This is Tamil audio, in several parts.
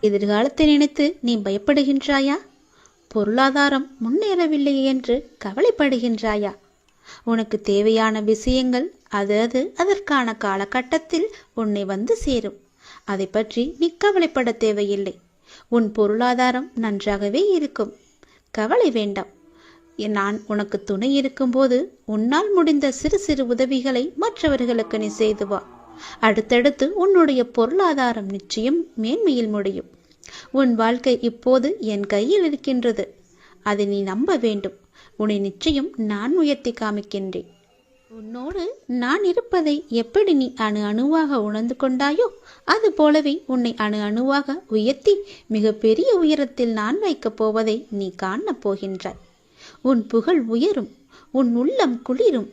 எதிர்காலத்தை நினைத்து நீ பயப்படுகின்றாயா? பொருளாதாரம் முன்னேறவில்லை என்று கவலைப்படுகின்றாயா? உனக்கு தேவையான விஷயங்கள் அது அது அதற்கான காலகட்டத்தில் உன்னை வந்து சேரும். அதை பற்றி நீ கவலைப்பட தேவையில்லை. உன் பொருளாதாரம் நன்றாகவே இருக்கும். கவலை வேண்டாம். நான் உனக்கு துணை இருக்கும்போது உன்னால் முடிந்த சிறு சிறு உதவிகளை மற்றவர்களுக்கு நீ செய்துவா அடுத்தடுத்து உன்னுடைய பொருளாதாரம் நிச்சயம் மேன்மையில் முடியும். உன் வாழ்க்கை இப்போது என் கையில் இருக்கின்றது. அதை நீ நம்ப வேண்டும். உன்னை நிச்சயம் நான் உயர்த்தி காமிக்கின்றேன். உன்னோடு நான் இருப்பதை எப்படி நீ அணு அணுவாக உணர்ந்து கொண்டாயோ அது போலவே உன்னை அணு அணுவாக உயர்த்தி மிகப்பெரிய உயரத்தில் நான் வைக்கப் போவதை நீ காணப் போகின்றாய். உன் புகழ் உயரும். உன் உள்ளம் குளிரும்.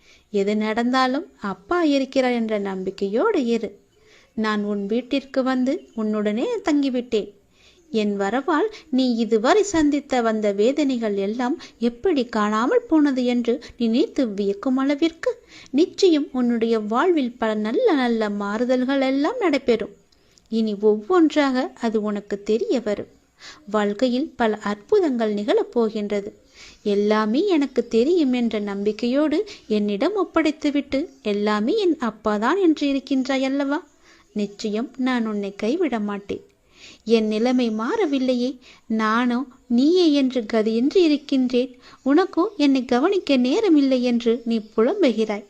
எது நடந்தாலும் அப்பா இருக்கிறார் என்ற நம்பிக்கையோடு இரு. நான் உன் வீட்டிற்கு வந்து உன்னுடனே தங்கிவிட்டேன். என் வரவால் நீ இதுவரை சந்தித்த வந்த வேதனைகள் எல்லாம் எப்படி காணாமல் போனது என்று நினைத்து வியக்கும் அளவிற்கு நிச்சயம் உன்னுடைய வாழ்வில் பல நல்ல நல்ல மாறுதல்கள் எல்லாம் நடைபெறும். இனி ஒவ்வொன்றாக அது உனக்கு தெரிய வரும். வாழ்க்கையில் பல அற்புதங்கள் நிகழப் போகின்றது எல்லாமே எனக்கு தெரியும் என்ற நம்பிக்கையோடு என்னிடம் ஒப்படைத்துவிட்டு எல்லாமே என் அப்பாதான் என்று இருக்கின்றாய் அல்லவா? நிச்சயம் நான் உன்னை கைவிட மாட்டேன். என் நிலைமை மாறவில்லையே. நானோ நீயே என்று கதியின்றி இருக்கின்றேன். உனக்கோ என்னை கவனிக்க நேரமில்லை என்று நீ புலம்புகிறாய்.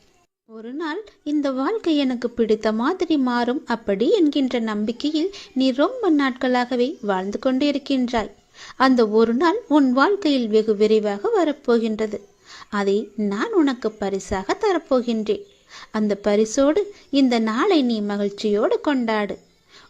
ஒரு நாள் இந்த வாழ்க்கை எனக்கு பிடித்த மாதிரி மாறும் அப்படி என்கின்ற நம்பிக்கையில் நீ ரொம்ப நாட்களாகவே வாழ்ந்து கொண்டிருக்கின்றாய். அந்த ஒரு நாள் உன் வாழ்க்கையில் வெகு விரைவாக வரப்போகின்றது. அதை நான் உனக்கு பரிசாக தரப்போகின்றேன். அந்த பரிசோடு இந்த நாளை நீ மகிழ்ச்சியோடு கொண்டாடு.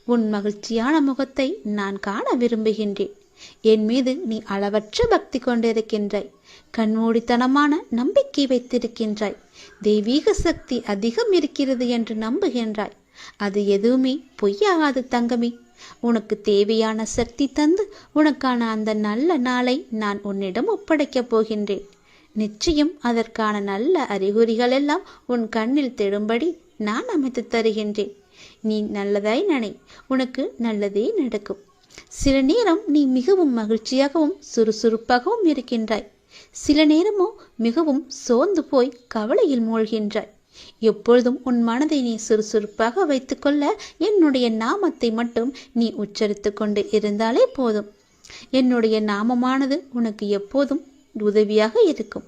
உன் மகிழ்ச்சியான முகத்தை நான் காண விரும்புகின்றேன். என் மீது நீ அளவற்ற பக்தி கொண்டிருக்கின்றாய். கண்மூடித்தனமான நம்பிக்கை வைத்திருக்கின்றாய். தெய்வீக சக்தி அதிகம் இருக்கிறது என்று நம்புகின்றாய். அது எதுவுமே பொய்யாகாது தங்கமே. உனக்கு தேவையான சக்தி தந்து உனக்கான அந்த நல்ல நாளை நான் உன்னிடம் ஒப்படைக்கப் போகின்றேன். நிச்சயம் அதற்கான நல்ல அறிகுறிகள் எல்லாம் உன் கண்ணில் தெடும்படி நான் அமைத்து தருகின்றேன். நீ நல்லதாய் நினை. உனக்கு நல்லதே நடக்கும். சில நேரம் நீ மிகவும் மகிழ்ச்சியாகவும் சுறுசுறுப்பாகவும் இருக்கின்றாய். சில நேரமோ மிகவும் சோர்ந்து போய் கவலையில் மூழ்கின்றாய். எப்பொழுதும் உன் மனதை நீ சுறுசுறுப்பாக வைத்துக்கொள்ள என்னுடைய நாமத்தை மட்டும் நீ உச்சரித்து கொண்டு இருந்தாலே போதும். என்னுடைய நாமமானது உனக்கு எப்போதும் உதவியாக இருக்கும்.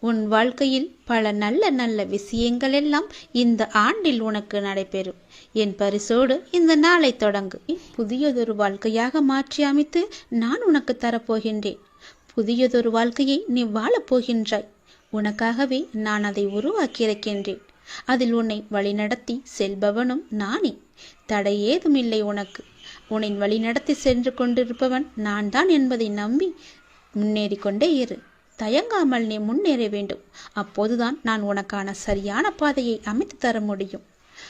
உன் வாழ்க்கையில் பல நல்ல நல்ல விஷயங்கள் எல்லாம் இந்த ஆண்டில் உனக்கு நடைபெறும். என் பரிசோடு இந்த நாளை தொடங்கு. புதியதொரு வாழ்க்கையாக மாற்றி அமைத்து நான் உனக்கு தரப்போகின்றேன். புதியதொரு வாழ்க்கையை நீ வாழப்போகின்றாய் உனக்காகவே நான் அதை உருவாக்கியிருக்கின்றேன். அதில் உன்னை வழிநடத்தி செல்பவனும் நானே. தடை ஏதுமில்லை உனக்கு. உன்னை வழிநடத்தி சென்று கொண்டிருப்பவன் நான் தான் என்பதை நம்பி முன்னேறி கொண்டே இரு. தயங்காமல் நீ முன்னேற வேண்டும். அப்போதுதான் நான் உனக்கான சரியான பாதையை அமைத்து தர முடியும்.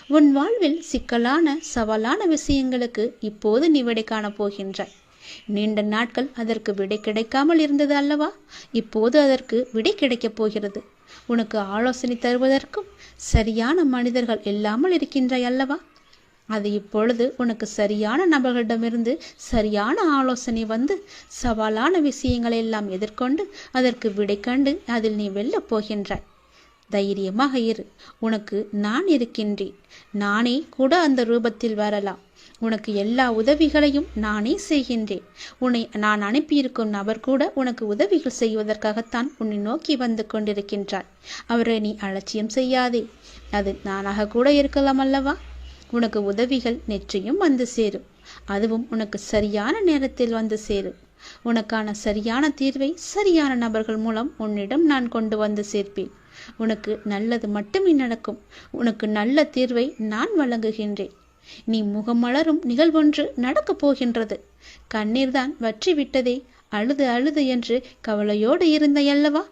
உன் வாழ்வில் சிக்கலான சவாலான விஷயங்களுக்கு இப்போது நீ விடை காணப் போகின்றாய் நீண்ட நாட்கள் அதற்கு விடை கிடைக்காமல் இருந்தது அல்லவா? இப்போது அதற்கு விடை கிடைக்கப் போகிறது. உனக்கு ஆலோசனை தருவதற்கும் சரியான மனிதர்கள் இல்லாமல் இருக்கின்றாய் அல்லவா? அது இப்பொழுது உனக்கு சரியான நபர்களிடமிருந்து சரியான ஆலோசனை வந்து சவாலான விஷயங்களை எல்லாம் எதிர்கொண்டு அதற்கு விடை கண்டு அதில் நீ வெல்லப் போகின்றாய். தைரியமாக இரு. உனக்கு நான் இருக்கின்றேன். நானே கூட அந்த ரூபத்தில் வரலாம். உனக்கு எல்லா உதவிகளையும் நானே செய்கின்றேன். உன்னை நான் அனுப்பியிருக்கும் நபர் கூட உனக்கு உதவிகள் செய்வதற்காகத்தான் உன்னை நோக்கி வந்து கொண்டிருக்கின்றாள் அவரை நீ அலட்சியம் செய்யாதே. அது நானாக கூட இருக்கலாம் அல்லவா? உனக்கு உதவிகள் நெற்றியும் வந்து சேரும். அதுவும் உனக்கு சரியான நேரத்தில் வந்து சேரும். உனக்கான சரியான தீர்வை சரியான நபர்கள் மூலம் உன்னிடம் நான் கொண்டு வந்து சேர்ப்பேன். உனக்கு நல்லது மட்டுமே நடக்கும். உனக்கு நல்ல தீர்வை நான் வழங்குகின்றேன். நீ முகமலரும் நிகழ்வொன்று நடக்கப் போகின்றது. கண்ணீர்தான் வற்றி விட்டதே அழுது அழுது என்று கவலையோடு இருந்தையல்லவா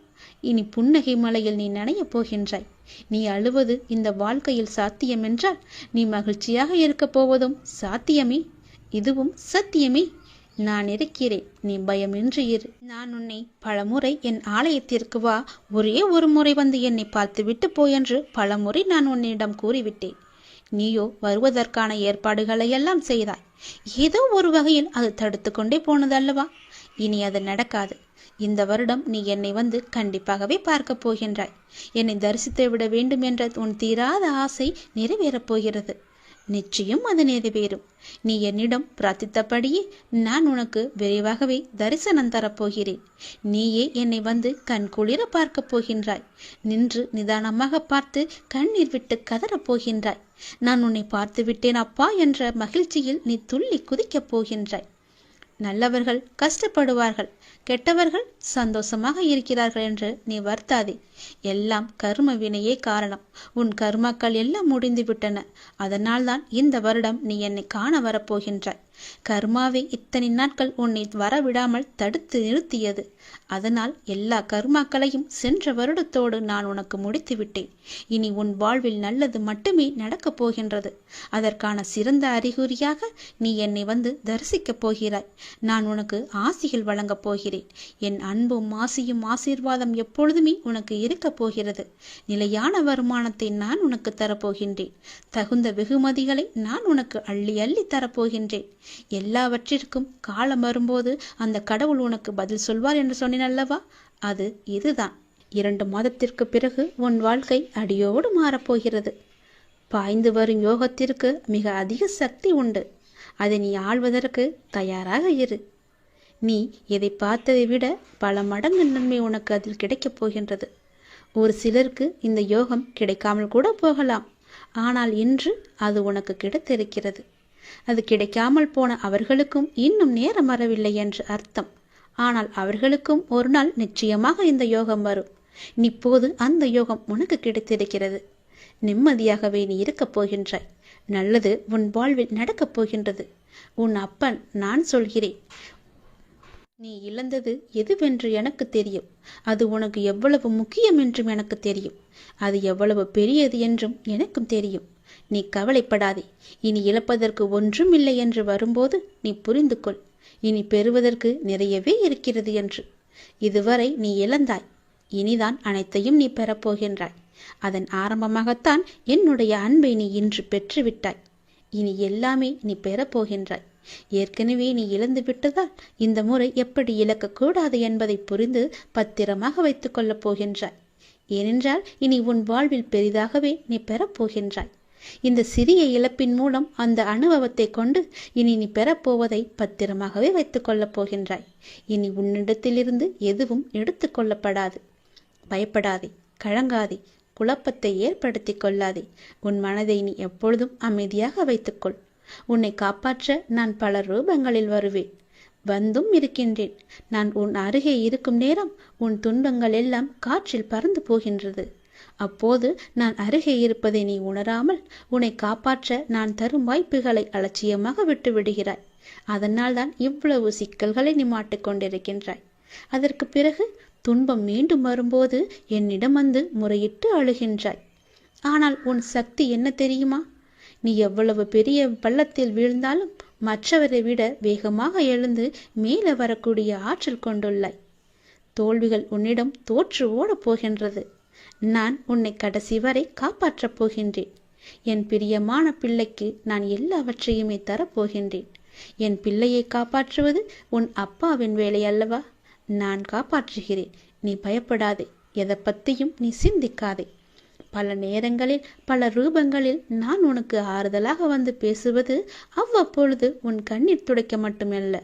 இனி புன்னகை மலையில் நீ நனையப் போகின்றாய். நீ அழுவது இந்த வாழ்க்கையில் சாத்தியம் என்றால் நீ மகிழ்ச்சியாக இருக்கப் போவதும் சாத்தியமே. இதுவும் சத்தியமே. நான் இருக்கிறேன். நீ பயமின்றி இரு. நான் உன்னை பலமுறை என் ஆலயத்திற்கு வா. ஒரே ஒரு முறை வந்து என்னை பார்த்துவிட்டு போ என்று பலமுறை நான் உன்னிடம் கூறிவிட்டேன். நீயோ வருவதற்கான ஏற்பாடுகளை எல்லாம் செய்தாய். ஏதோ ஒரு வகையில் அது தடுத்து கொண்டே போனது அல்லவா? இனி அது நடக்காது. இந்த வருடம் நீ என்னை வந்து கண்டிப்பாகவே பார்க்கப் போகின்றாய். என்னை தரிசித்து விட வேண்டும் என்ற உன் தீராத ஆசை நிறைவேறப் போகிறது. நிச்சயம் அது நிறைவேறும். நீ என்னிடம் பிரார்த்தித்தபடியே நான் உனக்கு விரைவாகவே தரிசனம் தரப்போகிறேன் நீயே என்னை வந்து கண் குளிர பார்க்கப் போகின்றாய். நின்று நிதானமாக பார்த்து கண்ணீர் விட்டு கதறப் போகின்றாய். நான் உன்னை பார்த்து விட்டேன் அப்பா என்ற மகிழ்ச்சியில் நீ துள்ளி குதிக்கப் போகின்றாய். நல்லவர்கள் கஷ்டப்படுவார்கள். கெட்டவர்கள் சந்தோஷமாக இருக்கிறார்கள் என்று நீ வருத்தாதே. எல்லாம் கர்ம வினையே காரணம். உன் கர்மாக்கள் எல்லாம் முடிந்து விட்டன அதனால்தான் இந்த வருடம் நீ என்னை காண வரப்போகின்றாய். கர்மாவே இத்தனை நாட்கள் உன்னை வரவிடாமல் தடுத்து நிறுத்தியது. அதனால் எல்லா கர்மாக்களையும் சென்ற வருடத்தோடு நான் உனக்கு முடித்து விட்டேன் இனி உன் வாழ்வில் நல்லது மட்டுமே நடக்கப் போகின்றது. அதற்கான சிறந்த அறிகுறியாக நீ என்னை வந்து தரிசிக்கப் போகிறாய். நான் உனக்கு ஆசிகள் வழங்கப் போகிறேன். என் அன்பும் ஆசியும் ஆசீர்வாதம் எப்பொழுதுமே உனக்கு இருக்கப் போகிறது. நிலையான வருமானத்தை நான் உனக்கு தரப்போகின்றேன். தகுந்த வெகுமதிகளை நான் உனக்கு அள்ளி அள்ளி தரப்போகின்றேன். எல்லாவற்றிற்கும் காலம் வரும்போது அந்த கடவுள் உனக்கு பதில் சொல்வார் என்று சொன்னேன் அல்லவா? அது இதுதான். இரண்டு மாதத்திற்கு பிறகு உன் வாழ்க்கை அடியோடு மாறப்போகிறது. பாய்ந்து வரும் யோகத்திற்கு மிக அதிக சக்தி உண்டு. அதை நீ ஆள்வதற்கு தயாராக இரு. நீ எதை பார்த்ததை விட பல மடங்கு நன்மை உனக்கு அதில் கிடைக்கப் போகின்றது. ஒரு சிலருக்கு இந்த யோகம் கிடைக்காமல் கூட போகலாம். ஆனால் இன்று அது உனக்கு கிடைத்திருக்கிறது. அது கிடைக்காமல் போன அவர்களுக்கும் இன்னும் நேரம் வரவில்லை என்று அர்த்தம். ஆனால் அவர்களுக்கும் ஒரு நாள் நிச்சயமாக இந்த யோகம் வரும். இப்போது அந்த யோகம் உனக்கு கிடைத்திருக்கிறது. நிம்மதியாகவே நீ இருக்கப் போகின்றாய். நல்லது உன் வாழ்வில் நடக்கப் போகின்றது. உன் அப்பன் நான் சொல்கிறேன். நீ இழந்தது எதுவென்று எனக்கு தெரியும். அது உனக்கு எவ்வளவு முக்கியம் என்றும் எனக்கு தெரியும். அது எவ்வளவு பெரியது என்றும் எனக்கும் தெரியும். நீ கவலைப்படாதே. இனி இழப்பதற்கு ஒன்றும் இல்லை என்று வரும்போது நீ புரிந்து கொள் இனி பெறுவதற்கு நிறையவே இருக்கிறது என்று. இதுவரை நீ இழந்தாய். இனிதான் அனைத்தையும் நீ பெறப்போகின்றாய். அதன் ஆரம்பமாகத்தான் என்னுடைய அன்பை நீ இன்று பெற்றுவிட்டாய். இனி எல்லாமே நீ பெறப்போகின்றாய். ஏற்கனவே நீ இழந்து விட்டதால் இந்த முறை எப்படி இழக்கக்கூடாது என்பதை புரிந்து பத்திரமாக வைத்துக் கொள்ளப் போகின்றாய். ஏனென்றால் இனி உன் வாழ்வில் பெரிதாகவே நீ பெறப்போகின்றாய். இந்த சிறிய இழப்பின் மூலம் அந்த அனுபவத்தை கொண்டு இனி நீ பெறப்போவதை பத்திரமாகவே வைத்துக் கொள்ளப் போகின்றாய். இனி உன்னிடத்திலிருந்து எதுவும் எடுத்துக்கொள்ளப்படாது பயப்படாதே கழங்காதே குழப்பத்தை ஏற்படுத்தி கொள்ளாதே. உன் மனதை நீ எப்பொழுதும் அமைதியாக வைத்துக்கொள் உன்னை காப்பாற்ற நான் பல ரூபங்களில் வருவேன். வந்தும் இருக்கின்றேன். நான் உன் அருகே இருக்கும் நேரம் உன் துன்பங்கள் எல்லாம் காற்றில் பறந்து போகின்றது. அப்போது நான் அருகே இருப்பதை நீ உணராமல் உன்னை காப்பாற்ற நான் தரும் வாய்ப்புகளை அலட்சியமாக விட்டு விடுகிறாய். அதனால்தான் இவ்வளவு சிக்கல்களை நீ மாட்டிக்கொண்டிருக்கின்றாய் அதற்கு பிறகு துன்பம் மீண்டும் வரும்போது என்னிடம் வந்து முறையிட்டு அழுகின்றாய். ஆனால் உன் சக்தி என்ன தெரியுமா? நீ எவ்வளவு பெரிய பள்ளத்தில் வீழ்ந்தாலும் மற்றவரை விட வேகமாக எழுந்து மேலே வரக்கூடிய ஆற்றல் கொண்டுள்ளாய். தோல்விகள் உன்னிடம் தோற்று ஓடப் போகின்றது. நான் உன்னை கடைசி வரை காப்பாற்றப் போகின்றேன். என் பிரியமான பிள்ளைக்கு நான் எல்லாவற்றையுமே தரப்போகின்றேன். என் பிள்ளையை காப்பாற்றுவது உன் அப்பாவின் வேலை அல்லவா? நான் காப்பாற்றுகிறேன். நீ பயப்படாதே. எதை பற்றியும் நீ சிந்திக்காதே. பல நேரங்களில் பல ரூபங்களில் நான் உனக்கு ஆறுதலாக வந்து பேசுவது அவ்வப்பொழுது உன் கண்ணீர் துடைக்க மட்டுமல்ல.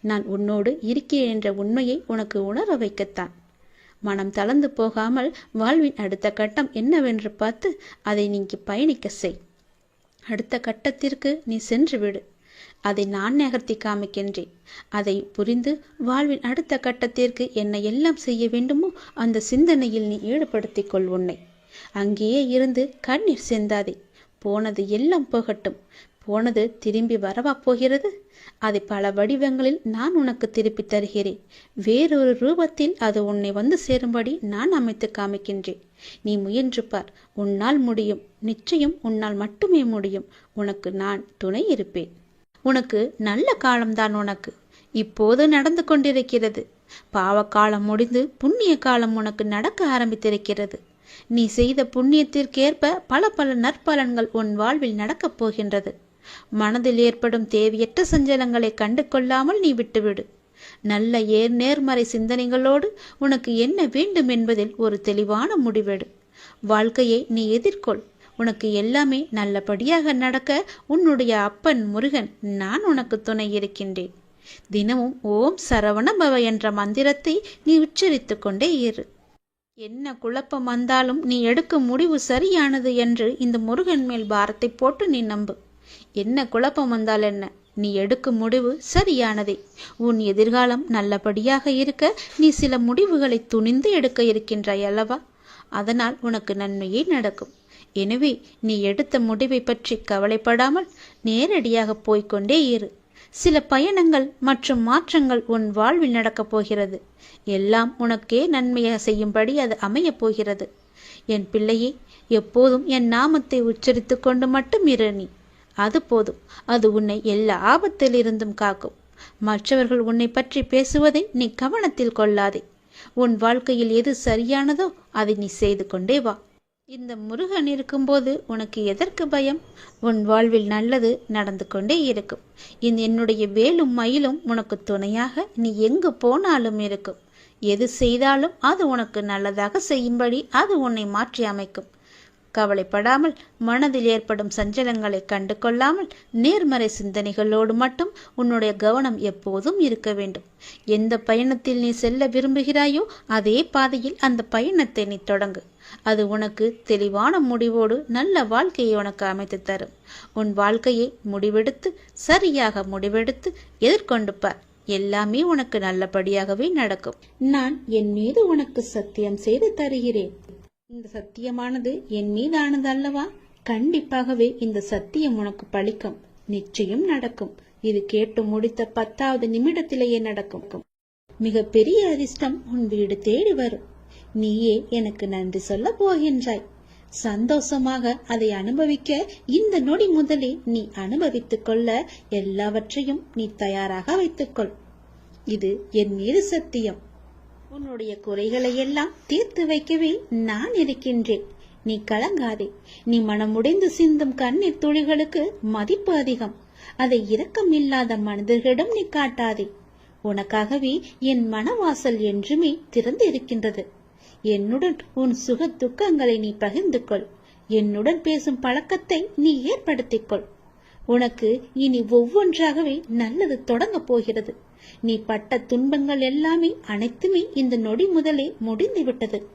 நான் உன்னோடு இருக்கிறேன் என்ற உண்மையை உனக்கு உணர வைக்கத்தான். மனம் தளர்ந்து போகாமல் வாழ்வின் அடுத்த கட்டம் என்னவென்று பார்த்து அதை நீங்கி பயணிக்க செய். அடுத்த கட்டத்திற்கு நீ சென்று விடு. அதை நான் நகர்த்தி காமிக்கின்றேன். அதை புரிந்து வாழ்வின் அடுத்த கட்டத்திற்கு என்ன எல்லாம் செய்ய வேண்டுமோ அந்த சிந்தனையில் நீ ஈடுபடுத்திக் கொள் உன்னை. அங்கேயே இருந்து கண்ணீர் செந்தாதே. போனது எல்லாம் போகட்டும். போனது திரும்பி வரவா போகிறது? அதை பல வடிவங்களில் நான் உனக்கு திருப்பி தருகிறேன். வேறொரு ரூபத்தில் அது உன்னை வந்து சேரும்படி நான் அமைத்து காமிக்கின்றேன். நீ முயன்று பார் உன்னால் முடியும். நிச்சயம் உன்னால் மட்டுமே முடியும். உனக்கு நான் துணை இருப்பேன். உனக்கு நல்ல காலம்தான் உனக்கு. இப்போது நடந்து கொண்டிருக்கிறது. பாவ காலம் முடிந்து புண்ணிய காலம் உனக்கு நடக்க ஆரம்பித்திருக்கிறது. நீ செய்த புண்ணியத்திற்கேற்ப பல பல நற்பலன்கள் உன் வாழ்வில் நடக்கப் போகின்றது. மனதில் ஏற்படும் தேவையற்ற சஞ்சலங்களை கண்டு கொள்ளாமல் நீ விட்டுவிடு. நல்ல ஏர் நேர்மறை சிந்தனைகளோடு உனக்கு என்ன வேண்டும் என்பதில் ஒரு தெளிவான முடிவெடு. வாழ்க்கையை நீ எதிர்கொள். உனக்கு எல்லாமே நல்லபடியாக நடக்க உன்னுடைய அப்பன் முருகன் நான் உனக்கு துணை இருக்கின்றேன். தினமும் ஓம் சரவண பவ என்ற மந்திரத்தை நீ உச்சரித்து கொண்டே இரு. என்ன குழப்பம் வந்தாலும் நீ எடுக்கும் முடிவு சரியானது என்று இந்த முருகன் மேல் பாரத்தை போட்டு நீ நம்பு. என்ன குழப்பம் வந்தால் என்ன? நீ எடுக்கும் முடிவு சரியானதே. உன் எதிர்காலம் நல்லபடியாக இருக்க நீ சில முடிவுகளை துணிந்து எடுக்க இருக்கின்றாய் அல்லவா? அதனால் உனக்கு நன்மையே நடக்கும். எனவே நீ எடுத்த முடிவை பற்றி கவலைப்படாமல் நேரடியாக போய்கொண்டே இரு. சில பயணங்கள் மற்றும் மாற்றங்கள் உன் வாழ்வில் நடக்கப் போகிறது. எல்லாம் உனக்கே நன்மையாக செய்யும்படி அது அமையப் போகிறது. என் பிள்ளையே எப்போதும் என் நாமத்தை உச்சரித்து கொண்டு மட்டும் இரு நீ. அது போதும். அது உன்னை எல்லா ஆபத்திலிருந்தும் காக்கும். மற்றவர்கள் உன்னை பற்றி பேசுவதை நீ கவனத்தில் கொள்ளாதே. உன் வாழ்க்கையில் எது சரியானதோ அதை நீ செய்து கொண்டே வா. இந்த முருகன் இருக்கும்போது உனக்கு எதற்கு பயம்? உன் வாழ்வில் நல்லது நடந்து கொண்டே இருக்கும். இந்த என்னுடைய வேலும் மயிலும் உனக்கு துணையாக நீ எங்கு போனாலும் இருக்கும். எது செய்தாலும் அது உனக்கு நல்லதாக செய்யும்படி அது உன்னை மாற்றி அமைக்கும். கவலைப்படாமல் மனதில் ஏற்படும் சஞ்சலங்களை கண்டு கொள்ளாமல் நேர்மறை சிந்தனைகளோடு மட்டும் உன்னுடைய கவனம் எப்போதும் இருக்க வேண்டும். எந்த பயணத்தில் நீ செல்ல விரும்புகிறாயோ அதே பாதையில் அந்த பயணத்தை நீ தொடங்கு. அது உனக்கு தெளிவான முடிவோடு நல்ல வாழ்க்கையை உனக்கு அமைத்து தரும். உன் வாழ்க்கையை முடிவெடுத்து சரியாக முடிவெடுத்து எதிர்கொண்டு பார். எல்லாமே உனக்கு நல்லபடியாகவே நடக்கும். நான் என் மீது உனக்கு சத்தியம் செய்து தருகிறேன். இந்த சத்தியமானது என் மீதானது அல்லவா? கண்டிப்பாகவே இந்த சத்தியம் உனக்கு பழிக்கும். நிச்சயம் நடக்கும். இது கேட்டு முடித்த பத்தாவது நிமிடத்திலேயே நடக்கும். மிக பெரிய அதிர்ஷ்டம் உன் வீடு தேடி வரும். நீயே எனக்கு நன்றி சொல்ல போகின்றாய். சந்தோஷமாக அதை அனுபவிக்க இந்த நொடி முதலே நீ அனுபவித்துக் கொள்ள எல்லாவற்றையும் நீ தயாராக வைத்துக்கொள் இது என் மீது சத்தியம். உன்னுடைய குறைகளை எல்லாம் தீர்த்து வைக்கவே நான் இருக்கின்றேன். நீ கலங்காதே. நீ மனமுடைந்து சிந்தும் கண்ணீர் துளிகளுக்கு மதிப்பு அதிகம். அதை இரக்கம் இல்லாத மனிதர்களிடம் நீ காட்டாதே. உனக்காகவே என் மனவாசல் என்றுமே திறந்து இருக்கின்றது என்னுடன் உன் சுக துக்கங்களை நீ பகிர்ந்து கொள் என்னுடன் பேசும் பழக்கத்தை நீ ஏற்படுத்திக் கொள் உனக்கு இனி ஒவ்வொன்றாகவே நல்லது தொடங்கப் போகிறது. நீ பட்ட துன்பங்கள் எல்லாமே அனைத்துமே இந்த நொடி முதலே முடிந்து விட்டது.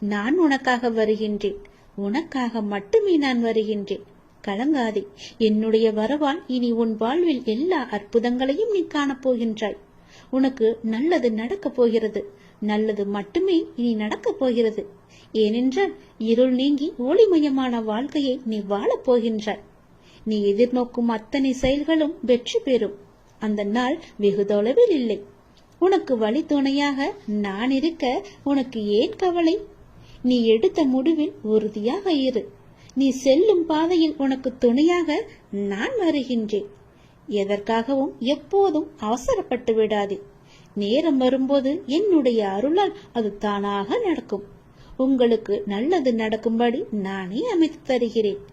நான் உனக்காக வருகின்றேன். உனக்காக மட்டுமே நான் வருகின்றேன். கலங்காதே. என்னுடைய வரவால் இனி உன் வாழ்வில் எல்லா அற்புதங்களையும் நீ காணப்போகின்றாய் உனக்கு நல்லது நடக்கப் போகிறது. நல்லது மட்டுமே இனி நடக்கப் போகிறது. ஏனென்றால் இருள் நீங்கி ஒளிமயமான வாழ்க்கையை நீ வாழப் போகின்றாய். நீ எதிர்நோக்கும் அத்தனை செயல்களும் வெற்றி பெறும். அந்த நாள் வெகு தொலைவில் இல்லை. உனக்கு வழி துணையாக நான் இருக்க உனக்கு ஏன் கவலை? நீ எடுத்த முடிவில் உறுதியாக இரு. நீ செல்லும் பாதையில் உனக்கு துணையாக நான் வருகின்றேன். எதற்காகவும் எப்போதும் அவசரப்பட்டு விடாதே. நேரம் வரும்போது என்னுடைய அருளால் அது தானாக நடக்கும். உங்களுக்கு நல்லது நடக்கும்படி நானே அமைத்து தருகிறேன்.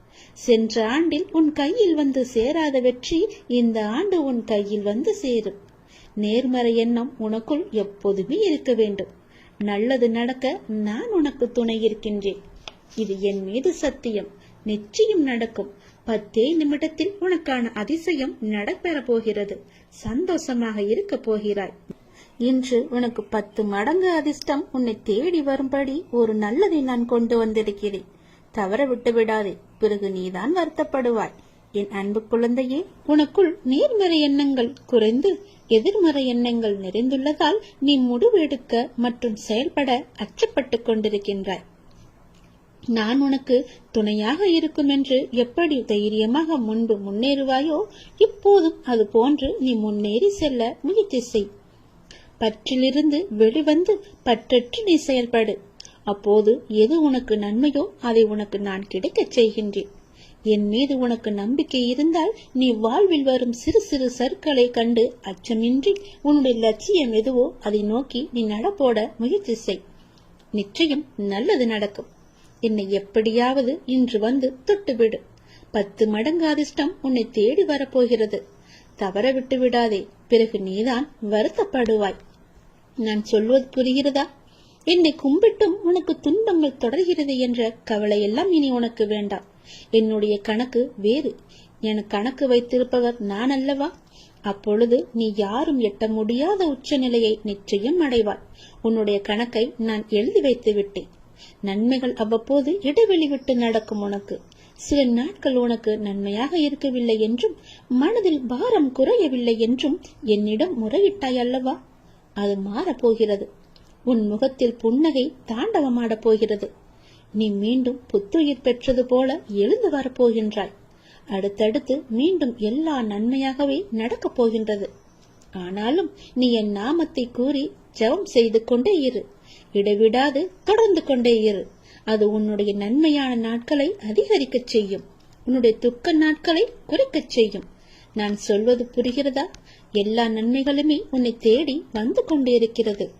சென்ற ஆண்டில் உன் கையில் வந்து சேராத வெற்றி இந்த ஆண்டு உன் கையில் வந்து சேரும். நேர்மறை எண்ணம் உனக்குள் எப்போதுமே இருக்க வேண்டும். நல்லது நடக்க நான் உனக்கு துணை இருக்கின்றேன். இது என் மீது சத்தியம். நிச்சயம் நடக்கும். பத்தே நிமிடத்தில் உனக்கான அதிசயம் நடைபெற போகிறது. சந்தோஷமாக இருக்க போகிறாய். இன்று உனக்கு பத்து மடங்கு அதிர்ஷ்டம் உன்னை தேடி வரும்படி ஒரு நல்லதை நான் கொண்டு வந்திருக்கிறேன். தவற விட்டு விடாதே பிறகு நீதான் வருத்தப்படுவாய். என் அன்பு குழந்தையே உனக்குள் நேர்மறை எண்ணங்கள் குறைந்து எதிர்மறை எண்ணங்கள் நிறைந்துள்ளதால் நீ முடிவெடுக்க மற்றும் செயல்பட அச்சப்பட்டு கொண்டிருக்கின்றாய். நான் உனக்கு துணையாக இருக்கும் என்று எப்படி தைரியமாக முன்பு முன்னேறுவாயோ இப்போதும் அது போன்று நீ முன்னேறி செல்ல முயற்சி செய். பற்றிலிருந்து வெளிவந்து பற்றற்று நீ செயல்படு. அப்போது எது உனக்கு நன்மையோ அதை உனக்கு நான் கிடைக்கச் செய்கின்றேன். என் மீது உனக்கு நம்பிக்கை இருந்தால் நீ வாழ்வில் வரும் சிறு சிறு சற்களை கண்டு அச்சமின்றி உன்னுடைய லட்சியம் எதுவோ அதை நோக்கி நீ நடப்போட முயற்சி செய். நிச்சயம் நல்லது நடக்கும். என்னை எப்படியாவது இன்று வந்து தொட்டுவிடு. பத்து மடங்கு அதிர்ஷ்டம் உன்னை தேடி வரப்போகிறது. தவற விட்டு விடாதே பிறகு நீதான் வருத்தப்படுவாய். நான் சொல்வது புரிகிறதா? என்னை கும்பிட்டும் உனக்கு துன்பங்கள் தொடர்கிறது என்ற கவலையெல்லாம் இனி உனக்கு வேண்டாம். என்னுடைய கணக்கு வேறு. என் கணக்கு வைத்திருப்பவர் நான் அல்லவா? அப்பொழுது நீ யாரும் எட்ட முடியாத உச்சநிலையை நிச்சயம் அடைவாய். உன்னுடைய கணக்கை நான் எழுதி வைத்து விட்டேன். நன்மைகள் அவ்வப்போது இடைவெளி விட்டு நடக்கும் உனக்கு. சில நாட்கள் உனக்கு நன்மையாக இருக்கவில்லை என்றும் மனதில் பாரம் குறையவில்லை என்றும் என்னிடம் முறையிட்டாய் அல்லவா? அது மாறப்போகிறது. உன் முகத்தில் புன்னகை தாண்டவமாடப் போகிறது. நீ மீண்டும் புத்துயிர் பெற்றது போல எழுந்து வரப்போகின்றாய். அடுத்தடுத்து மீண்டும் எல்லா நன்மையாகவே நடக்கப் போகின்றது. ஆனாலும் நீ என் நாமத்தை கூறி ஜெபம் செய்து கொண்டே இரு. இடைவிடாது தொடர்ந்து கொண்டே இரு. அது உன்னுடைய நன்மையான நாட்களை அதிகரிக்கச் செய்யும். உன்னுடைய துக்க நாட்களை குறைக்கச் செய்யும். நான் சொல்வது புரிகிறதா? எல்லா நன்மைகளுமே உன்னை தேடி வந்து கொண்டே இருக்கிறது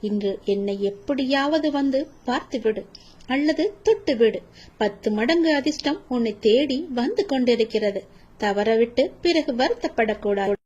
இன்று என்னை எப்படியாவது வந்து பார்த்துவிடு அல்லது தொட்டுவிடு. பத்து மடங்கு அதிர்ஷ்டம் உன்னை தேடி வந்து கொண்டிருக்கிறது. தவறவிட்டு பிறகு வருத்தப்படக்கூடாது.